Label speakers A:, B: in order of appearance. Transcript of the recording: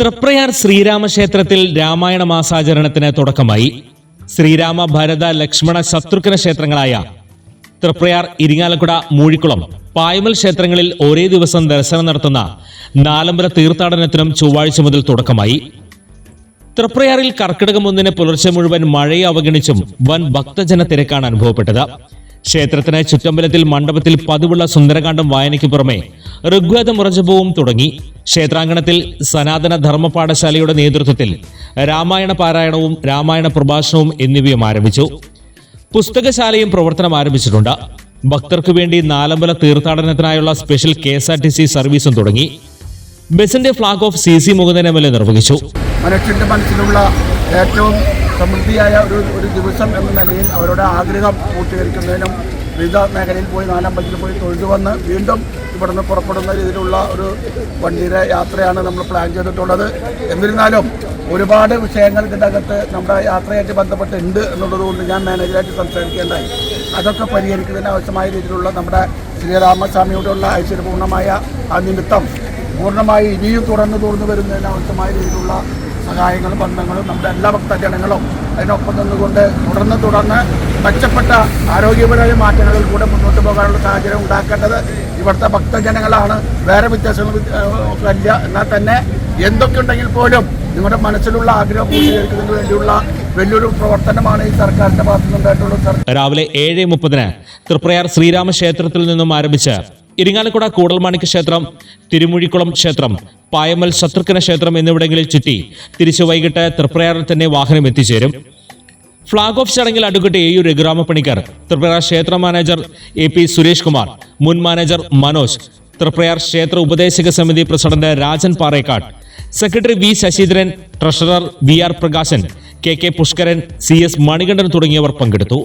A: തൃപ്രയാർ ശ്രീരാമക്ഷേത്രത്തിൽ രാമായണ മാസാചരണത്തിന് തുടക്കമായി. ശ്രീരാമ ഭരത ലക്ഷ്മണ ശത്രുഘ്ന ക്ഷേത്രങ്ങളായ തൃപ്രയാർ ഇരിങ്ങാലക്കുട മൂഴിക്കുളം പായ്മൽ ക്ഷേത്രങ്ങളിൽ ഒരേ ദിവസം ദർശനം നടത്തുന്ന നാലമ്പല തീർത്ഥാടനത്തിനും ചൊവ്വാഴ്ച മുതൽ തുടക്കമായി. തൃപ്രയാറിൽ കർക്കിടകം ഒന്നിന് പുലർച്ചെ മുഴുവൻ മഴയെ അവഗണിച്ചും വൻ ഭക്തജന തിരക്കാണ് അനുഭവപ്പെട്ടത്. ക്ഷേത്രത്തിന് ചുറ്റമ്പലത്തിൽ മണ്ഡപത്തിൽ പതിവുള്ള സുന്ദരകാന്ഡം വായനയ്ക്ക് പുറമെ ഋഗ്വേദ മുറജപവും തുടങ്ങി. ക്ഷേത്രാങ്കണത്തിൽ സനാതന ധർമ്മ പാഠശാലയുടെ നേതൃത്വത്തിൽ രാമായണ പാരായണവും രാമായണ പ്രഭാഷണവും എന്നിവയും ആരംഭിച്ചു. പുസ്തകശാലയും പ്രവർത്തനം ആരംഭിച്ചിട്ടുണ്ട്. ഭക്തർക്കു വേണ്ടി നാലമ്പല തീർത്ഥാടനത്തിനായുള്ള special K S R T C സർവീസും തുടങ്ങി. ബസിന്റെ flag off C C Mukundan M L A നിർവഹിച്ചു.
B: മനുഷ്യന്റെ മനസ്സിലുള്ള ഏറ്റവും സമൃദ്ധിയായ ഒരു ഒരു ദിവസം എന്ന നിലയിൽ അവരുടെ ആഗ്രഹം പൂർത്തീകരിക്കുന്നതിനും വിവിധ മേഖലയിൽ പോയി നാലമ്പലത്തിൽ പോയി തൊഴുതു വന്ന് വീണ്ടും ഇവിടുന്ന് പുറപ്പെടുന്ന രീതിയിലുള്ള ഒരു വണ്ടിയുടെ യാത്രയാണ് നമ്മൾ പ്ലാൻ ചെയ്തിട്ടുള്ളത്. എന്നിരുന്നാലും ഒരുപാട് വിഷയങ്ങൾ ഇതിന്റെ അകത്ത് നമ്മുടെ യാത്രയായിട്ട് ബന്ധപ്പെട്ടുണ്ട് എന്നുള്ളതുകൊണ്ട് ഞാൻ മാനേജറായിട്ട് സംസാരിക്കേണ്ടായി. അതൊക്കെ പരിഹരിക്കുന്നതിന് ആവശ്യമായ രീതിയിലുള്ള നമ്മുടെ ശ്രീരാമസ്വാമിയോടുള്ള ഐശ്വര്യപൂർണമായ ആ നിമിത്തം പൂർണമായി ഇനിയും തുറന്നു തുറന്നു വരുന്നതിന് ആവശ്യമായ രീതിയിലുള്ള സഹായങ്ങളും ബന്ധങ്ങളും നമ്മുടെ എല്ലാ ഭക്തജനങ്ങളും അതിനൊപ്പം നിന്നുകൊണ്ട് തുടർന്ന് തുടർന്ന് മെച്ചപ്പെട്ട ആരോഗ്യപരമായ മാറ്റങ്ങളിൽ കൂടെ മുന്നോട്ട് പോകാനുള്ള സാഹചര്യം ഉണ്ടാക്കേണ്ടത് ഇവിടുത്തെ ഭക്തജനങ്ങളാണ്. വേറെ വ്യത്യാസങ്ങൾ ഒക്കെ എന്നാൽ തന്നെ എന്തൊക്കെ ഉണ്ടെങ്കിൽ പോലും നിങ്ങളുടെ മനസ്സിലുള്ള ആഗ്രഹം പൂർത്തീകരിക്കുന്നതിന് വേണ്ടിയുള്ള വലിയൊരു പ്രവർത്തനമാണ് ഈ സർക്കാരിന്റെ ഭാഗത്തുനിന്നുണ്ടായിട്ടുള്ളത്
A: രാവിലെ ഏഴ് മുപ്പതിന് തൃപ്രയാർ ശ്രീരാമ ക്ഷേത്രത്തിൽ നിന്നും ആരംഭിച്ച് ഇരിങ്ങാലക്കുട കൂടൽമാണിക്യ ക്ഷേത്രം തിരുമുഴിക്കുളം ക്ഷേത്രം പായമൽ ശത്രുഘ്ന ക്ഷേത്രം എന്നിവിടങ്ങളിൽ ചുറ്റി തിരിച്ചു വൈകിട്ട് തൃപ്രയാറിൽ തന്നെ വാഹനം എത്തിച്ചേരും. ഫ്ളാഗ് ഓഫ് ചടങ്ങിൽ advocate A U Raghuramapanicker Triprayar ക്ഷേത്ര manager A P Suresh Kumar മുൻ മാനേജർ മനോജ് തൃപ്രയാർ ക്ഷേത്ര ഉപദേശക സമിതി president Rajan Parekkad secretary V Sasheendran treasurer V R Prakashan K K Pushkaran C S Manikandan തുടങ്ങിയവർ പങ്കെടുത്തു.